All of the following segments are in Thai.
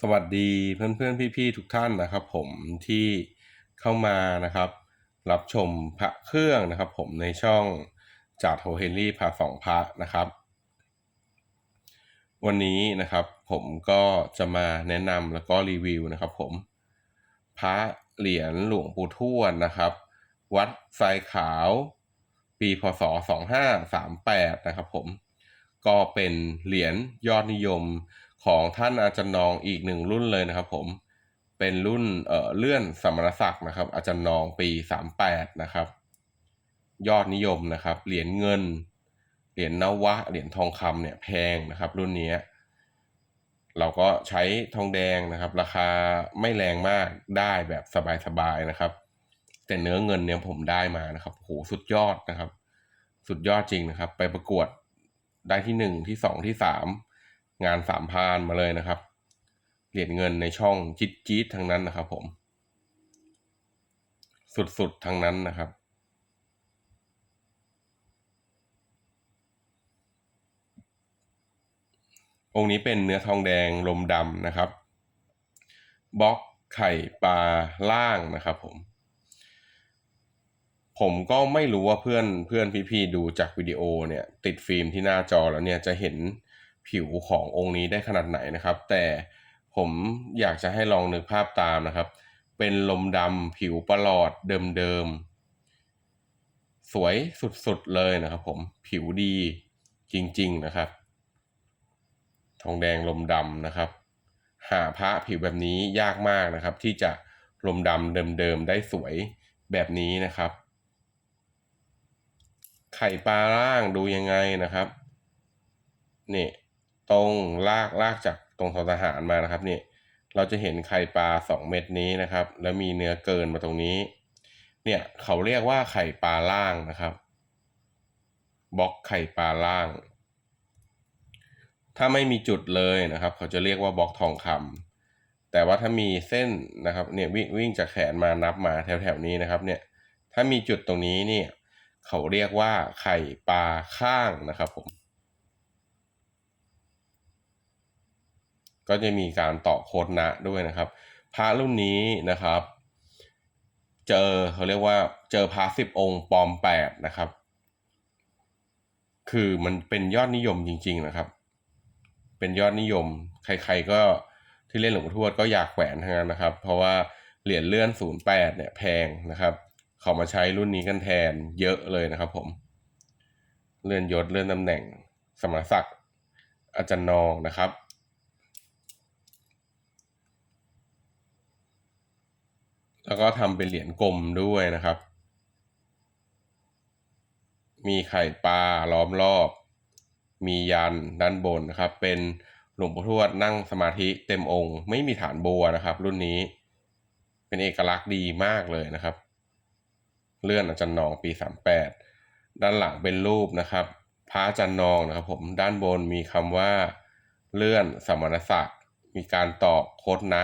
สวัสดีเพื่อนๆพี่ๆทุกท่านนะครับผมที่เข้ามานะครับ รับชมพระเครื่องนะครับ ผมในช่องจาโทเฮนรี่พาสองพระนะครับ วันนี้นะครับผมก็จะมาแนะนำแล้วก็รีวิวนะครับ ผมพระเหรียญหลวงปู่ทวดนะครับ วัดทรายขาว ปีพศ 2538 นะครับ ผมก็เป็นเหรียญยอดนิยม ของท่านอาจารย์นองอีกหนึ่งรุ่นเลยนะครับ ผมเป็นรุ่นเอ่อเลื่อนสมณศักดิ์นะครับ อาจารย์นองปี 38 นะครับ ยอดนิยมนะครับ เหรียญเงิน เหรียญนวะ เหรียญทองคำเนี่ยแพงนะครับ รุ่นนี้เราก็ใช้ทองแดงนะครับ ราคาไม่แรงมากได้แบบสบายๆนะครับ แต่เนื้อเงินเนี่ยผมได้มานะครับโหสุดยอดนะครับ สุดยอดจริงนะครับ ไปประกวดได้ที่หนึ่งที่สองที่สาม งานสามพานมาเลยนะครับ เหรียญเงินในช่องจิ๊ดจี๊ดทั้งนั้นนะครับผม สุดๆทั้งนั้นนะครับ องค์นี้เป็นเนื้อทองแดงลมดำนะครับบล็อกไข่ปลาล่างนะครับผม ผมก็ไม่รู้ว่าเพื่อนเพื่อนพี่ๆดูจากวิดีโอเนี่ย ติดฟิล์มที่หน้าจอแล้วเนี่ยจะเห็น ผิวขององค์นี้ได้ขนาดไหนนะครับ แต่ผมอยากจะให้ลองนึกภาพตามนะครับ เป็นลมดำผิวประหลอดเดิมๆ สวยสุดๆเลยนะครับผมผิวดีจริงๆนะครับ ทองแดงลมดำนะครับ หาพระผิวแบบนี้ยากมากนะครับ ที่จะลมดำเดิมๆ ได้สวยแบบนี้นะครับ ไข่ปลาล่างดูยังไงนะครับนี่ ตรงลากลากจากตรงทอทหารมานะครับนี่เราจะเห็นไข่ปลาสองเม็ดนี้นะครับ แล้วมีเนื้อเกินมาตรงนี้ เนี่ยเขาเรียกว่าไข่ปลาล่างนะครับบล็อกไข่ปลาล่าง ถ้าไม่มีจุดเลยนะครับ เขาจะเรียกว่าบล็อกทองคำแต่ว่าถ้ามีเส้นนะครับเนี่ยวิ่งวิ่งจากแขนมานับมาแถวแถวนี้นะครับเนี่ยถ้ามีจุดตรงนี้เนี่ยเขาเรียกว่าไข่ปลาข้างนะครับผม ก็จะมีการต่อโคดนะด้วยนะครับพระรุ่นนี้นะครับ เจอเขาเรียกว่าเจอพระสิบองค์ปลอมแปดนะครับ คือมันเป็นยอดนิยมจริง ๆนะครับ เป็นยอดนิยม ใครๆก็ที่เล่นหลวงพ่อทวดก็อยากแขวนทั้งนั้นนะครับ เพราะว่าเหรียญเลื่อนศูนย์แปดเนี่ยแพงนะครับเขามาใช้รุ่นนี้กันแทนเยอะเลยนะครับ ผม เลื่อนยศเลื่อนตำแหน่งสมณศักดิ์อาจารย์นองนะครับ แล้วก็ทำเป็นเหรียญกลมด้วยนะครับ มีไข่ปลาล้อมรอบ มียันด้านบนนะครับ เป็นหลวงปู่ทวดนั่งสมาธิเต็มองค์ ไม่มีฐานบัวนะครับ รุ่นนี้ เป็นเอกลักษณ์ดีมากเลยนะครับ เลื่อนอาจารย์นองปี 38 ด้านหลังเป็นรูปนะครับพระอาจารย์นองนะครับ ผมด้านบนมีคำว่าเลื่อนสมณศักดิ์มีการตอกโคดนะ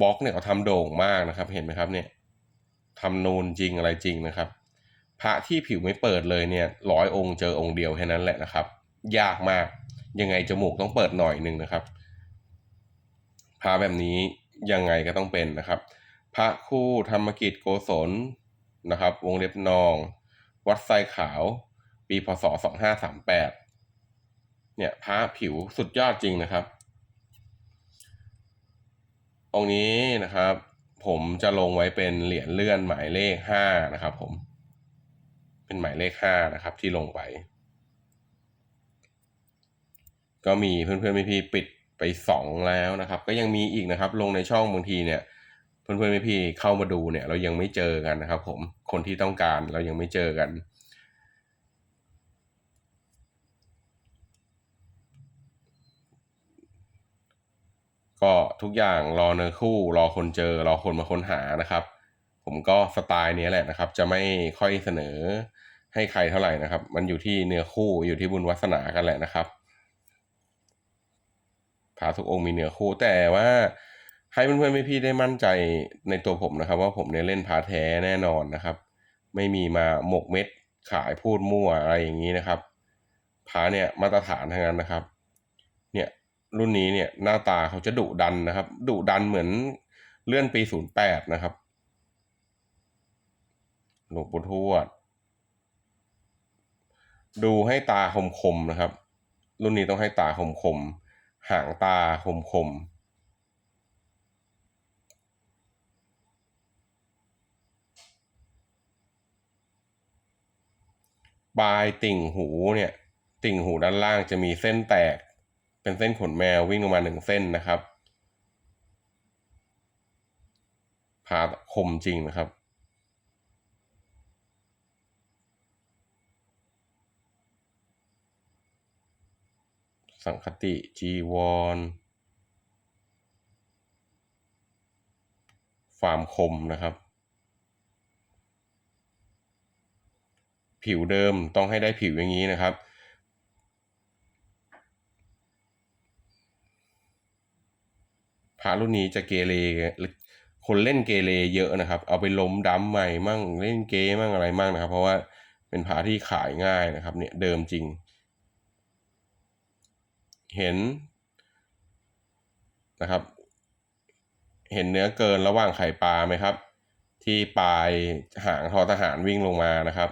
บล็อกเนี่ยเขาทำโด่งมากนะครับ เห็นไหมครับเนี่ยทำนูนจริงอะไรจริงนะครับ พระที่ผิวไม่เปิดเลยเนี่ยร้อยองค์เจอองค์เดียวแค่นั้นแหละนะครับ ยากมากยังไงจมูกต้องเปิดหน่อยหนึ่งนะครับพระแบบนี้ยังไงก็ต้องเป็นนะครับ พระคู่ธรรมกิจโกศลนะครับ วงเล็บนอง วัดไซขาว ปีพศสองห้าสามแปดเนี่ยพระผิวสุดยอดจริงนะครับ องค์นี้นะครับ ผมจะลงไว้เป็นเหรียญเลื่อนหมายเลขห้านะครับผม เป็นหมายเลขห้านะครับที่ลงไป ก็มีเพื่อนๆพี่ๆปิดไปสองแล้วนะครับ ก็ยังมีอีกนะครับ ลงในช่องบางทีเนี่ยเพื่อนๆพี่ๆเข้ามาดูเนี่ย เรายังไม่เจอกันนะครับ ผมคนที่ต้องการเรายังไม่เจอกัน ก็ทุกอย่างรอเนื้อคู่ รอคนเจอ รอคนมาค้นหานะครับ ผมก็สไตล์นี้แหละนะครับ จะไม่ค่อยเสนอให้ใครเท่าไหร่นะครับ มันอยู่ที่เนื้อคู่อยู่ที่บุญวัสนากันแหละนะครับพระทุกองค์มีเนื้อคู่แต่ว่าให้เพื่อนๆพี่ๆได้มั่นใจในตัวผมนะครับ ว่าผมเนี่ยเล่นพาแท้แน่นอนนะครับ ไม่มีมาหมกเม็ดขายพูดมั่วอะไรอย่างนี้นะครับพาเนี่ยมาตรฐานทั้งนั้นนะครับ รุ่นนี้เนี่ยหน้าตาเขาจะดุดันนะครับดุดันเหมือนเลื่อนปีศูนย์แปดนะครับหลวงปู่ทวด ดูให้ตาคมคมๆนะครับ รุ่นนี้ต้องให้ตาคมคมๆหางตาคมคมๆปลายติ่งหูเนี่ย ติ่งหูด้านล่างจะมีเส้นแตก เป็นเส้นขนแมววิ่งลงมาหนึ่งเส้นนะครับผ่าคมจริงนะครับ สังคติจีวรฟาร์มคมนะครับ ผิวเดิมต้องให้ได้ผิวอย่างนี้นะครับ พระรุ่นนี้จะเกเรคนเล่นเกเรเยอะนะครับ เอาไปล้มดัมใหม่มั่งเล่นเกมั่งอะไรมั่งนะครับ เพราะว่าเป็นพระที่ขายง่ายนะครับ เนี่ยเดิมจริง เห็นนะครับ เห็นเนื้อเกินระหว่างไข่ปลาไหมครับ ที่ปลายหางทอทหารวิ่งลงมานะครับ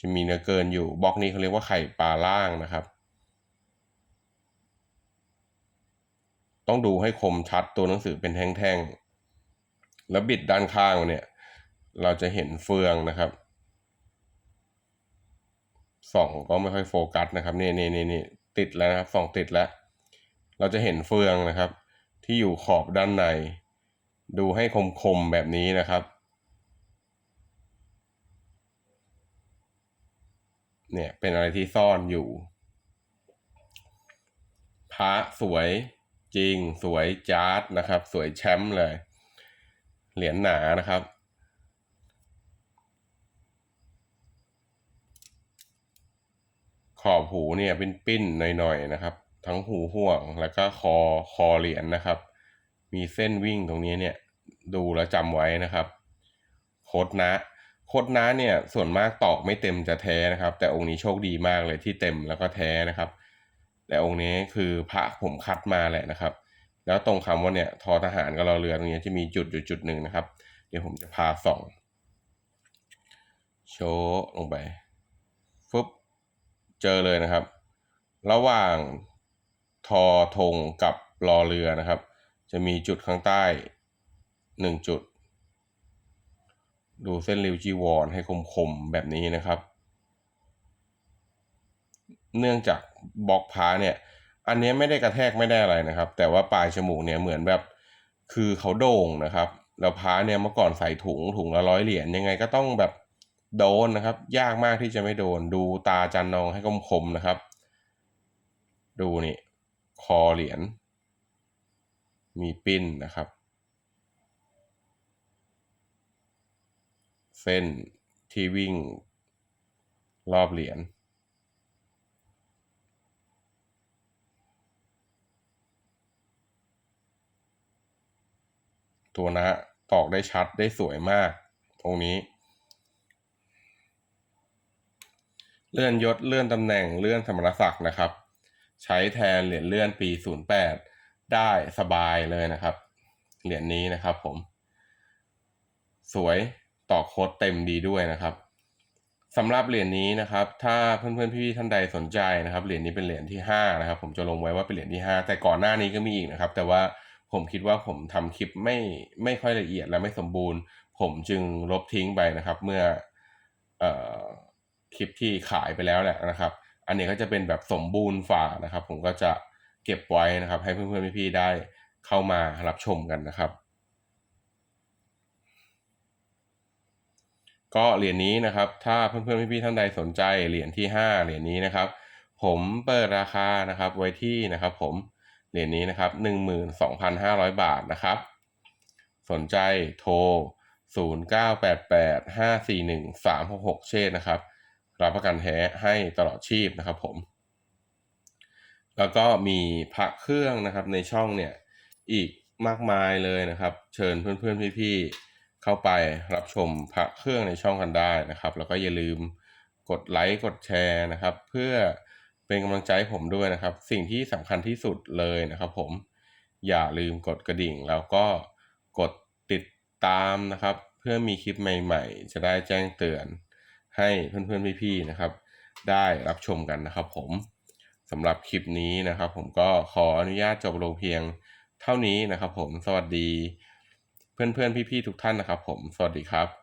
จะมีเนื้อเกินอยู่บล็อกนี้เขาเรียกว่าไข่ปลาล่างนะครับ ต้องดูให้คมชัดตัวหนังสือเป็นแท่งๆ แล้วบิดด้านข้างเนี่ย เราจะเห็นเฟืองนะครับส่องก็ไม่ค่อยโฟกัสนะครับนี่นี่นี่นี่ติดแล้วนะครับส่องติดแล้ว เราจะเห็นเฟืองนะครับ ที่อยู่ขอบด้านใน ดูให้คมๆแบบนี้นะครับเนี่ยเป็นอะไรที่ซ่อนอยู่พระสวย จริงสวยจ๊าดนะครับ สวยแชมป์เลย เหรียญหนานะครับ ขอบหูเนี่ยเป็นปิ้นหน่อยๆนะครับ ทั้งหูห่วงแล้วก็คอคอเหรียญนะครับ มีเส้นวิ่งตรงนี้เนี่ยดูแล้วจำไว้นะครับ โคดนะโคดนะเนี่ยส่วนมากตอกไม่เต็มจะแท้นะครับ แต่องค์นี้โชคดีมากเลยที่เต็มแล้วก็แท้นะครับ แต่องค์นี้คือพระผมคัดมาแหละนะครับ แล้วตรงคำว่าเนี่ยทอทหารกับเราเรือตรงนี้จะมีจุดอยู่จุดหนึ่งนะครับ เดี๋ยวผมจะพาส่อง โชว์ลงไปฟึบเจอเลยนะครับ ระหว่างทอธงกับรอเรือนะครับ จะมีจุดข้างใต้หนึ่งจุด ดูเส้นริวจีวรให้คมๆแบบนี้นะครับ เนื่องจาก บล็อกพาเนี่ย อันนี้ไม่ได้กระแทกไม่ได้อะไรนะครับ แต่ว่าปลายจมูกเนี่ยเหมือนแบบ คือเขาโด่งนะครับ แล้วพาเนี่ยเมื่อก่อนใส่ถุงถุงละร้อยเหรียญยังไงก็ต้องแบบโดนนะครับ ยากมากที่จะไม่โดน ดูตาจันนองให้คมๆนะครับ ดูนี่ คอเหรียญมีปิ้นนะครับ เส้นที่วิ่งรอบเหรียญ ตัวนะตอกได้ชัดได้สวยมาก ตรงนี้ เลื่อนยศเลื่อนตำแหน่งเลื่อนสมณศักดิ์นะครับ ใช้แทนเหรียญเลื่อนปี 08 ได้สบายเลยนะครับ เหรียญนี้นะครับผม สวยต่อโค้ดเต็มดีด้วยนะครับสำหรับเหรียญนี้นะครับ ถ้าเพื่อนๆพี่ๆท่านใดสนใจนะครับ เหรียญนี้เป็นเหรียญที่5นะครับ ผมจะลงไว้ว่าเป็นเหรียญที่ 5 แต่ก่อนหน้านี้ก็มีอีกนะครับ แต่ว่า ผมคิดว่าผมทำคลิปไม่ไม่ค่อยละเอียดและไม่สมบูรณ์ ผมจึงลบทิ้งไปนะครับ เมื่อเอ่อคลิปที่ขายไปแล้วแหละนะครับ อันนี้ก็จะเป็นแบบสมบูรณ์ฝ่านะครับ ผมก็จะเก็บไว้นะครับ ให้เพื่อนๆพี่ๆได้เข้ามารับชมกันนะครับ ก็เหรียญนี้นะครับ ถ้าเพื่อนๆพี่ๆท่านใดสนใจเหรียญที่ 5 เหรียญนี้นะครับ ผมเปิดราคานะครับไว้ที่นะครับ ผม เหรียญนี้นะครับ 12,500 บาทนะครับ สนใจโทร 0988541366 เชษนะครับ รับประกันแท้ให้ตลอดชีพนะครับผม แล้วก็มีพระเครื่องนะครับในช่องเนี่ยอีกมากมายเลยนะครับ เชิญเพื่อนๆพี่ๆเข้าไปรับชมพระเครื่องในช่องกันได้นะครับ แล้วก็อย่าลืมกดไลค์กดแชร์นะครับ เพื่อ เป็นกำลังใจให้ผมด้วยนะครับ สิ่งที่สำคัญที่สุดเลยนะครับ ผมอย่าลืมกดกระดิ่ง แล้วก็กดติดตามนะครับ เพื่อมีคลิปใหม่ ๆ จะได้แจ้งเตือนให้เพื่อนๆพี่ๆนะครับ ได้รับชมกันนะครับ ผมสำหรับคลิปนี้นะครับ ผมก็ขออนุญาตจบลงเพียงเท่านี้นะครับ ผมสวัสดี เพื่อนๆพี่ๆทุกท่านนะครับ ผมสวัสดีครับ